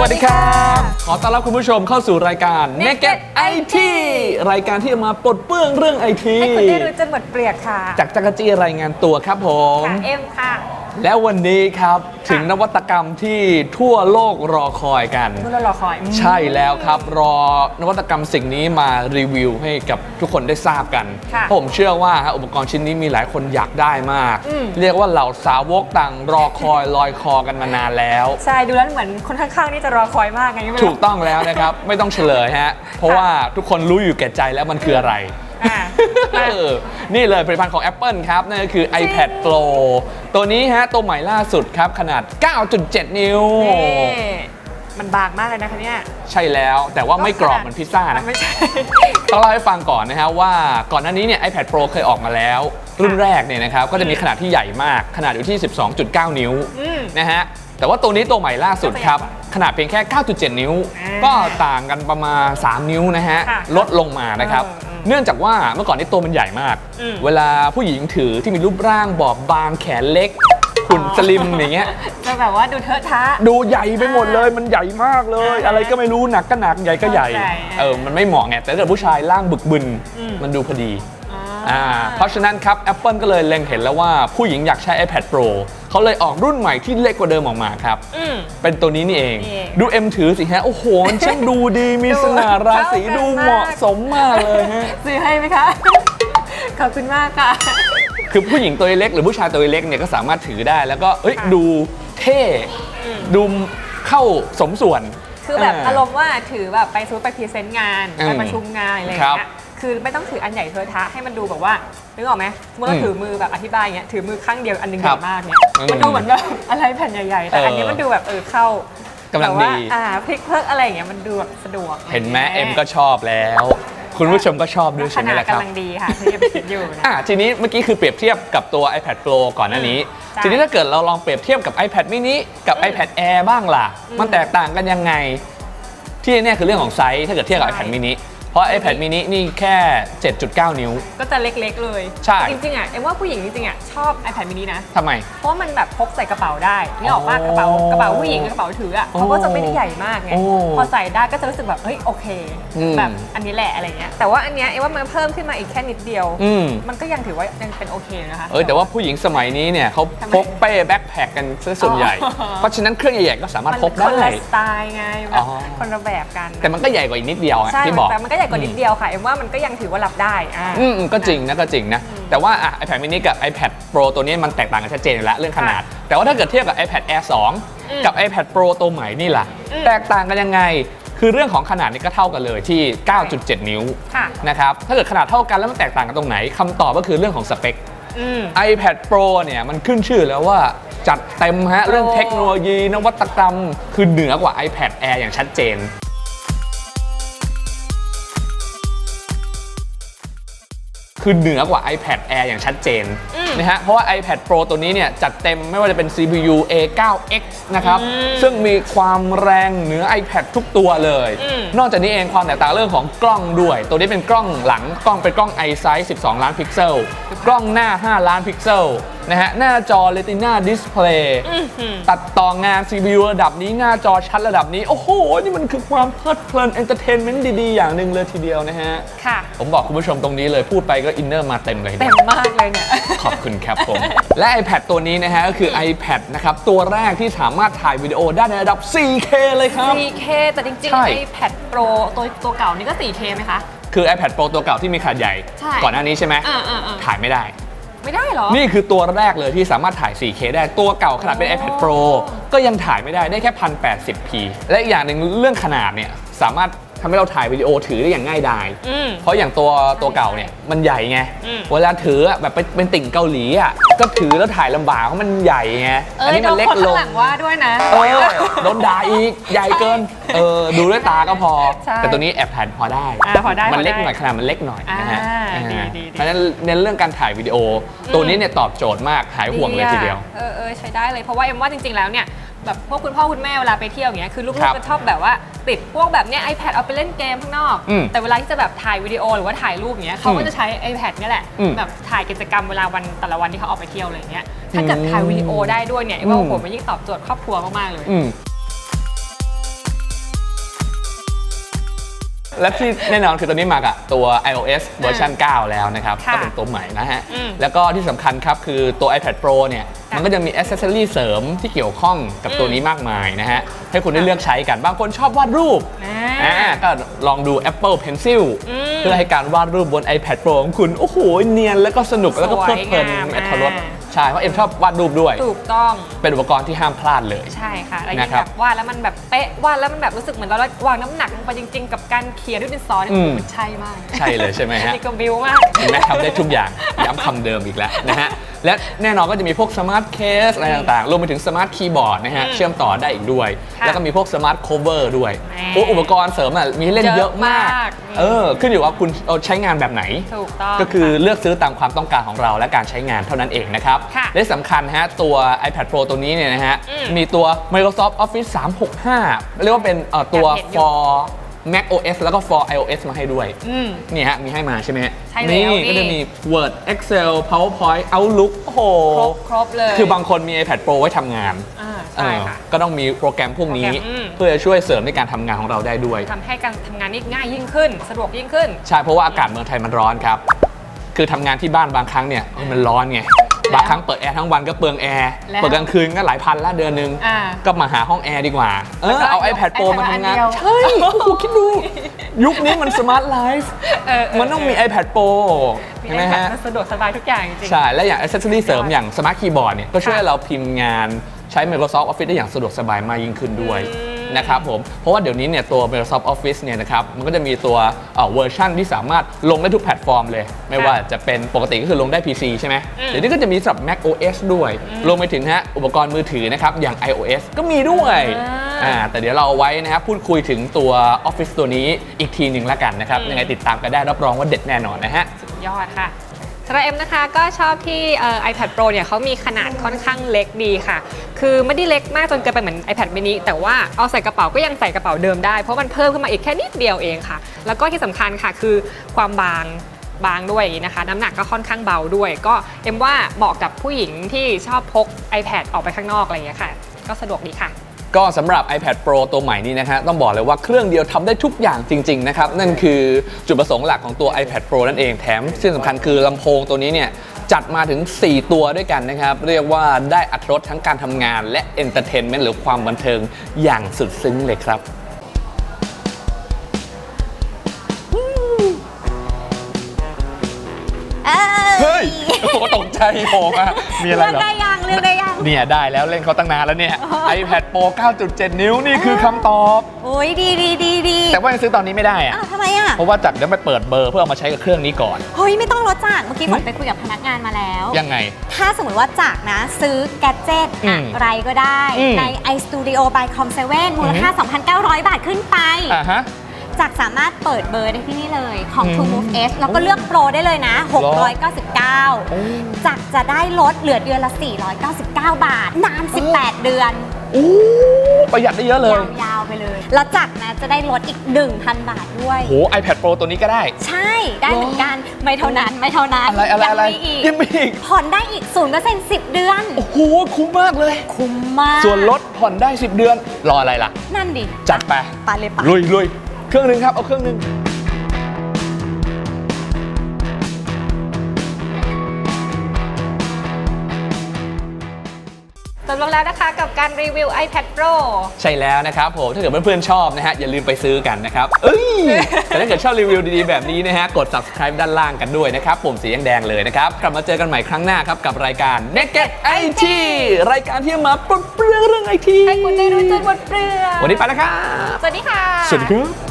วัสดีครับ ขอต้อนรับคุณผู้ชมเข้าสู่รายการ Naked Naked IT รายการที่จะมาปลดเปลื้องเรื่องไอทีให้คุณได้รู้จนหมดเปลือกค่ะ จากจักรจี้รายงานตัวครับผม ค่ะเอ็มค่ะ แล้ววันนี้ครับถึงนวัตกรรมที่ทั่วโลกรอคอยกันทุกเรารอคอยใช่แล้วครับรอนวัตกรรมสิ่งนี้มารีวิวให้กับทุกคนได้ทราบกัน ค่ะเพราะผมเชื่อว่าฮะอุปกรณ์ชิ้นนี้มีหลายคนอยากได้มาก อืม เรียกว่าเหล่าสาวกต่างรอคอยลอยคอกันมานานแล้ว ใช่ดูแล้วเหมือนคนข้างๆนี่จะรอคอยมากไงไม่รู้ถูกต้องแล้วนะครับ ไม่ต้องเฉลยฮะ เพราะว่าทุกคนรู้อยู่แก่ใจแล้วมันคืออะไร อ่าเออ นี่เลยผลิตภัณฑ์ของ Apple ครับ นั่นก็คือ iPad Pro ตัวนี้ฮะ ตัวใหม่ล่าสุดครับ ขนาด 9.7 นิ้วนี่มันบางมากเลยนะคะเนี่ย ใช่แล้วแต่ว่าไม่กรอบเหมือนพิซซ่านะ ไม่ใช่ ต้องเล่าให้ฟังก่อนนะฮะว่าก่อนหน้านี้เนี่ย iPad Pro เคยออกมาแล้ว รุ่นแรกเนี่ยนะครับ ก็จะมีขนาดที่ใหญ่มาก ขนาดอยู่ที่ 12.9 นิ้วอืมนะฮะ แต่ว่าตัวนี้ตัวใหม่ล่าสุดครับ ขนาดเพียงแค่ 9.7 นิ้ว อ่าก็ต่างกันประมาณ 3 นิ้วนะฮะ ค่ะลดลงมานะครับ เออเออเนื่องจากว่าเมื่อก่อนนี้ตัวมันใหญ่มาก อืมเวลาผู้หญิงถือที่มีรูปร่างบอบบางแขนเล็กหุ่นสลิมอย่างเงี้ย จะแบบว่าดูเทอะทะ ดูใหญ่ไปหมดเลยมันใหญ่มากเลย อ่าอะไรก็ไม่รู้หนักก็หนักใหญ่ก็ใหญ่ เข้าใจเออมันไม่เหมาะไงแต่ถ้าเกิดผู้ชายร่างบึกบึนอืม มันดูพอดีอ่าอ่าเพราะฉะนั้นครับ Apple ก็เลยเล็งเห็นแล้วว่าผู้หญิงอยากใช้ iPad Pro เขาเลยออกรุ่นใหม่ที่เล็กกว่าเดิมออกมาครับ อืม เป็นตัวนี้นี่เอง นี่เองดูเอ็มถือสิฮะ โอ้โหมันช่างดูดี มีดูสง่าราศีเข้ากันดูเหมาะมาก สมมากเลยฮะ ซื้อให้ไหมคะ ขอบคุณมากค่ะ คือผู้หญิงตัวเล็กหรือผู้ชายตัวเล็กเนี่ยก็สามารถถือได้แล้วก็เอ้ยค่ะดูเท่อืมดูเข้าสมส่วนคือแบบาอารมณ์ว่าถือแบบไปซูไปพรีเซนต์งาน อืมไปประชุมงานอะไรอย่างครับเงี้ย คือไม่ต้องถืออันใหญ่เทอะทะให้มันดูแบบว่านึกออกไหมสมมติเราอืมถือมือแบบอธิบายอย่างเงี้ยถือมือข้างเดียวอันหนึงใหครัญ่บมากเนี่ยอืมมันดูเหมือนแบบอะไรแผ่นใหญ่ๆแต่เอออัอันนี้มันดูแบบเออเข้ากำลังแบบว่าดีอ่าพลิกเพิกอะไรอย่างเงี้ยมันดูแบบสะดวก เห็นไหมะรเอ็ย่างมงี้ยก็ชอบแล้ว คุณผู้ชมก็ชอบด้วยขใช่ไหมนาดล่ะครับกำลังดีค่ะที่ยังคิดอยู่นะอะทีนี้เมื่อกี้คือเปรียบเทียบกับตัว iPad Pro ก่อนหน้านี้ใช่ทีนี้ถ้าเกิดเราลองเปรียบเทียบกับ iPad mini กับอืม iPad Air บ้างล่ะอืมมันแตกต่างกันยังไง ที่เนี่ยคือเรื่องของไซส์ถ้าเกิดเทียบกับใช่ iPad mini เพ ราะ iPad mini นี่แค่ 7.9 นิ้ว ก็จะเล็กๆเลยใช่ จริงๆอะเอ็มว่าผู้หญิงจริงๆอะชอบ iPad mini นะ ทำไม เพราะว่ามันแบบพกใส่กระเป๋าได้นี่ออกว่าอ๋อกระเป๋ากระเป๋าผู้หญิงกับกระเป๋าถืออะโอ้เขาก็จะไม่ได้ใหญ่มากไง โอ้พอใส่ได้ก็จะรู้สึกแบบเฮ้ยโอเค อืม แบบอันนี้แหละอะไรเงี้ย แต่ว่าอันเนี้ยเอ็มว่ามันเพิ่มขึ้นมาอีกแค่นิดเดียว อืม มันก็ยังถือว่ายังเป็นโอเคนะคะ เออแต่ว่าผู้หญิงสมัยนี้เนี่ยเขาทำไมพกเป้แบ็คแพคกันซะส่วนใหญ่ อ๋อ เพราะฉะนั้นเครื่องใหญ่ๆก็สามารถมันพกคนได้ ละสไตล์ไงแบอ๋บอ คนละแบบกัน แต่มันก็ใหญ่กว่าอีกนิดเดียวอะใช่ที่บอก แต่มันก็ใหญ่กว่านิดเดียวค่ะเอ็มว่ามันก็ยังถือว่ารับได้อ่า อืมอืมก็จริงนะก็จริงนะ แต่ว่าอะ iPad mini กับ iPad Pro ตัวนี้มันแตกต่างกันชัดเจนอยู่แล้วเรื่องขนาด แต่ว่าถ้าเกิดเทียบกับ iPad Air 2 กับ iPad Pro ตัวใหม่นี่ล่ะ อืมแตกต่างกันยังไง คือเรื่องของขนาดนี่ก็เท่ากันเลยที่ 9.7 นิ้วค่ะ นะครับถ้าเกิดขนาดเท่ากันแล้วมันแตกต่างกันตรงไหนคำตอบก็คือเรื่องของสเปค อืม iPad Pro เนี่ยมันขึ้นชื่อแล้วว่าจัดเต็มฮะ เรื่องเทคโนโลยีนวัตกรรม คือเหนือกว่า iPad Air อย่างชัดเจน คือเหนือกว่า iPad Air อย่างชัดเจนอืมนะฮะ เพราะว่า iPad Pro ตัวนี้เนี่ยจัดเต็มไม่ว่าจะเป็น CPU A9X นะครับอืมซึ่งมีความแรงเหนือ iPad ทุกตัวเลยอืมนอกจากนี้เองความแตกต่างเรื่องของกล้องด้วย ตัวนี้เป็นกล้องหลังกล้องเป็นกล้อง iSize 12 ล้านพิกเซล กล้องหน้า 5 ล้านพิกเซล นะฮะหน้าจอ Retina Display อื้อหือตัดต่องาน CPU ระดับนี้หน้าจอชัดระดับนี้ โอ้โห นี่มันคือความเพลิดเพลินเอนเตอร์เทนเมนต์ดี ๆ อย่างหนึ่งเลยทีเดียวนะฮะ ค่ะ ผมบอกคุณผู้ชมตรงนี้เลยพูดไปก็อินเนอร์มาเต็มเลยเต็มมากเลยเนี่ย ขอบคุณครับผม และ iPad ตัวนี้นะฮะ ก็คือ iPad นะครับ ตัวแรกที่สามารถถ่ายวิดีโอได้ในระดับ 4K เลยครับ 4K แต่จริงใช่ๆ iPad Pro ตัวตัวเก่านี่ก็ 4K ไหมคะคือ iPad Pro ตัวเก่าที่มีขนาดใหญ่ใช่ก่อนหน้านี้ใช่ไหมอ่าอ่าอ่าถ่ายไม่ได้ ไม่ได้เหรอ นี่คือตัวแรกเลยที่สามารถถ่าย 4K ได้ตัวเก่าขนาดเป็นโอ้ iPad Pro ก็ยังถ่ายไม่ได้ได้แค่ 1080p และอีกอย่างหนึ่งเรื่องขนาดเนี่ยสามารถ ทำให้เราถ่ายวิดีโอถือได้อย่างง่ายดาย อืม เพราะอย่างตัวตัวเก่าเนี่ยมันใหญ่ไง อืมเวลาถืออะแบบเป็นเป็นติ่งเกาหลีอะก็ถือแล้วถ่ายลำบากเพราะมันใหญ่ไงเอ้อัยนี้โดมันนเล็กคนลข้างงหลังว่าด้วยนะ เออโดนด่าอีกใหญ่เกินเออดูด้วยตาก็พอ ใช่แต่ตัวนี้แอบถ่ายพอได้ อ่าพอได้มันเล็กพอได้หน่อยขนาดมันเล็กหน่อยนะฮะอ่าอ่าดีดีดี เพราะฉะนั้นเน้นเรื่องการถ่ายวิดีโอ ตัวนี้เนี่ยตอบโจทย์มากหายห่วงเลยทีเดียวเออเออใช้ได้เลยเพราะว่าเอ็มว่าจริงๆแล้วเนี่ย แบบพวกคุณพ่อคุณแม่เวลาไปเที่ยวอย่างเงี้ยคือลูครักบๆก็ชอบแบบว่าติดพวกแบบเนี้ย iPad เอาไปเล่นเกมข้างนอก อืมแต่เวลาที่จะแบบถ่ายวิดีโอหรือว่าถ่ายรูปอย่างเงี้ยเขาก็จะใช้ iPad เนี่ยแหละอืมแบบถ่ายกิจกรรมเวลาวันแต่ละวันที่เขาออกไปเที่ยวอะไรอย่างเงี้ยถ้าเกิดอืมถ่ายวิดีโอได้ด้วยเนี่ยเอ็มว่าอืมโอ้โหมันยิ่งตอบโจทย์ครอบครัวมากๆเลย อืม และที่แน่นอนคือตัวนี้มากับตัว iOS เวอร์ชัน9 แล้วนะครับ ค่ะก็เป็นตัวใหม่นะฮะ อืมแล้วก็ที่สำคัญครับคือตัว iPad Pro เนี่ย ค่ะมันก็จะมีอ c เซสซอรีเสริมที่เกี่ยวข้องกับตัวนี้มากมายนะฮะ ให้คุณได้เลือกใช้กัน บางคนชอบวาดรูปอ่า อ่าก็ลองดู Apple Pencil อืมเพื่อให้การวาดรูปบน iPad Pro ของคุณ โอ้โห เนียนแล้วก็สนุกแล้วก็เพลิดเพลินสวยงามมีอรรถรสอ่า ใช่เพราะเอ็มชอบวาดรูปด้วย ถูกต้องเป็นอุปกรณ์ที่ห้ามพลาดเลย ใช่ค่ะแล้วยิ่งนะครับแบบวาดแล้วมันแบบเป๊ะวาดแล้วมันแบบรู้สึกเหมือนเราวางน้ำหนักลงไปจริง ๆ กับการเขียนด้วยดินสอเนี่ยอืม มันใช่มากใช่เลยใช่ไหมฮะ นี่ก็บิวมาก เห็นไหมทำได้ทุกอย่างย้ำคำเดิมอีกแล้วนะฮะและแน่นอนก็จะมีพวกสมาร์ทเคสอะไรต่างๆ รวมไปถึงสมาร์ทคีย์บอร์ดนะฮะอืมเชื่อมต่อได้อีกด้วย ค่ะแล้วก็มีพวกสมาร์ทโคเวอร์ด้วยแหมโอ้อุปกรณ์เสริมอะมีให้เล่นเยอะมาก เยอะมากเออ ขึ้นอยู่ว่าคุณเอาใช้งานแบบไหน ถูกต้องก็คือเลือกซื้อตามความต้องการของเราและการใช้งานเท่านั้นเองนะครับ ค่ะและสำคัญฮะตัว iPad Pro ตัวนี้เนี่ยนะฮะ อืมมีตัว Microsoft Office 365 เรียกว่าเป็นเอ่อตัว อยากเห็นอยู่ for Mac OS แล้วก็ for iOS มาให้ด้วย อืม นี่ฮะ มีให้มาใช่ไหมฮะใช่แล้วนี่ ก็จะมี Word Excel PowerPoint Outlook โอ้โห ครบครบเลยคือบางคนมี iPad Pro ไว้ทำงานอ่าใช่ค่ะเออก็ต้องมีโปรแกรมพวกนี้ โปรแกรมอืม เพื่อจะช่วยเสริมในการทำงานของเราได้ด้วย ทำให้การทำงานนี่ง่ายยิ่งขึ้น สะดวกยิ่งขึ้น ใช่ เพราะว่าอากาศเมืองไทยมันร้อนครับ คือทำงานที่บ้านบางครั้งเนี่ยเอ้ยมันร้อนไง บางครั้งเปิดแอร์ทั้งวันก็เปลืองแอร์แล้วเปิดกลางคืนก็หลายพันละเดือนนึงอ่าก็มาหาห้องแอร์ดีกว่า เออแล้วก็เอายก iPad Pro iPad มาทำงานอันเดียวใช่โอ้โหคิดดู ยุคนี้มันสมาร์ทไลฟ์เออเมันต้องมี iPad Pro มีใช่ไหม iPad ฮะมันสะดวกสบายทุกอย่างจริงๆใช่ และอย่าง accessory เสริมอย่าง Smart Keyboard เนี่ยก็ช่วยให้เราพิมพ์งานใช้ Microsoft Office ได้อย่างสะดวกสบายมากยิ่งขึ้นด้วยอืม นะครับผม เพราะว่าเดี๋ยวนี้เนี่ยตัว Microsoft Office เนี่ยนะครับมันก็จะมีตัวเอ่อเวอร์ชันที่สามารถลงได้ทุกแพลตฟอร์มเลย ไม่ว่าจะเป็นปกติก็คือลงได้ PC ใช่ไหมอืมเดี๋ยวนี้ก็จะมีสำหรับ Mac OS ด้วยรวมไปถึงฮะอุปกรณ์มือถือนะครับอย่าง iOS ก็มีด้วยอ่าอ่าแต่เดี๋ยวเราเอาไว้นะครับพูดคุยถึงตัว Office ตัวนี้อีกทีหนึ่งละกันนะครับอืมยังไงติดตามกันได้รับรองว่าเด็ดแน่นอนนะฮะยอดค่ะ สำหรับเอ็มนะคะก็ชอบที่ iPad Pro เนี่ยเขามีขนาดค่อนข้างเล็กดีค่ะ คือไม่ได้เล็กมากจนเกินไปเหมือน iPad mini แต่ว่าเอาใส่กระเป๋าก็ยังใส่กระเป๋าเดิมได้ เพราะมันเพิ่มขึ้นมาอีกแค่นิดเดียวเองค่ะ แล้วก็ที่สำคัญค่ะคือความบางบางด้วยอย่างนี้นะคะ น้ำหนักก็ค่อนข้างเบาด้วย ก็เอ็มว่าเหมาะกับผู้หญิงที่ชอบพก iPad ออกไปข้างนอกอะไรอย่างเงี้ยค่ะ ก็สะดวกดีค่ะ ก็สำหรับ iPad Pro ตัวใหม่นี้นะฮะต้องบอกเลยว่าเครื่องเดียวทำได้ทุกอย่างจริง ๆ นะครับ นั่นคือจุดประสงค์หลักของตัว iPad Pro นั่นเองแถมที่สำคัญคือลำโพงตัวนี้เนี่ยจัดมาถึง 4 ตัวด้วยกันนะครับ เรียกว่าได้อัตรสทั้งการทำงานและเอนเตอร์เทนเมนต์หรือความบันเทิงอย่างสุดซึ้งเลยครับเอ้เฮ้ยยโอ้โหตกใจโผล่มามีอะไรเลือกเหรอได้ยัง เลือกได้ยัง เนี่ยได้แล้วเล่นเขาตั้งนานแล้วเนี่ย iPad Pro 9.7 นิ้วนี่คือคำตอบ โอ้ยดีดีดีดีแต่ว่ายังซื้อตอนนี้ไม่ได้อะอ้าวทำไมอะเพราะว่าจัดเดี๋ยวไปเปิดเบอร์เพื่อเอามาใช้กับเครื่องนี้ก่อน เฮ้ย ไม่ต้องลดจากเมื่อกี้ฝนไปคุยกับพนักงานมาแล้ว ยังไง ถ้าสมมติว่าจากนะ ซื้อแกดเจิตอืมอะไรก็ได้ อืมใน iStudio by Com7 มูลค่า 2,900 บาทขึ้นไป อ่าฮะ จากสามารถเปิดเบอร์ได้ที่นี่เลยของอืม True Move S แล้วก็เลือกโปรได้เลยนะโอ้699จากจะได้ลดเหลือเดือนละ 499 บาท นาน 18 เดือนอู้ประหยัดได้เยอะเลย ยาวๆไปเลย แล้วจากนะจะได้ลดอีก 1,000 บาทด้วยโห iPad Pro ตัวนี้ก็ได้ ใช่ ได้เหมือนกัน ไม่เท่านั้น ไม่เท่านั้น อะไรอะไรยังอะไรมีอีกยังมีอีก ผ่อนได้อีก0% 10เดือน โอ้โห คุ้มมากเลย คุ้มมาก ส่วนลดผ่อนได้ 10 เดือน รออะไรล่ะ นั่นดิ จัดไปไปเลยปะลุยลุย เครื่องหนึ่งครับ เอาเครื่องหนึ่งจบลงแล้วนะคะกับการรีวิว iPad Pro ใช่แล้วนะครับผม ถ้าเกิดเพื่อนๆชอบนะฮะ อย่าลืมไปซื้อกันนะครับ เอ้ย แต่ถ้าเกิดชอบรีวิวดีๆแบบนี้นะฮะ กด subscribe ด้านล่างกันด้วยนะครับปุ่มสีแดงๆเลยนะครับ กลับมาเจอกันใหม่ครั้งหน้าครับ กับรายการ Naked IT รายการที่จะมาปลดเปลื้องเรื่องไอทีให้คุณได้รู้จุดบทเปลือกวันนี้ไปแล้วครับ สวัสดีค่ะ สวัสดีครับ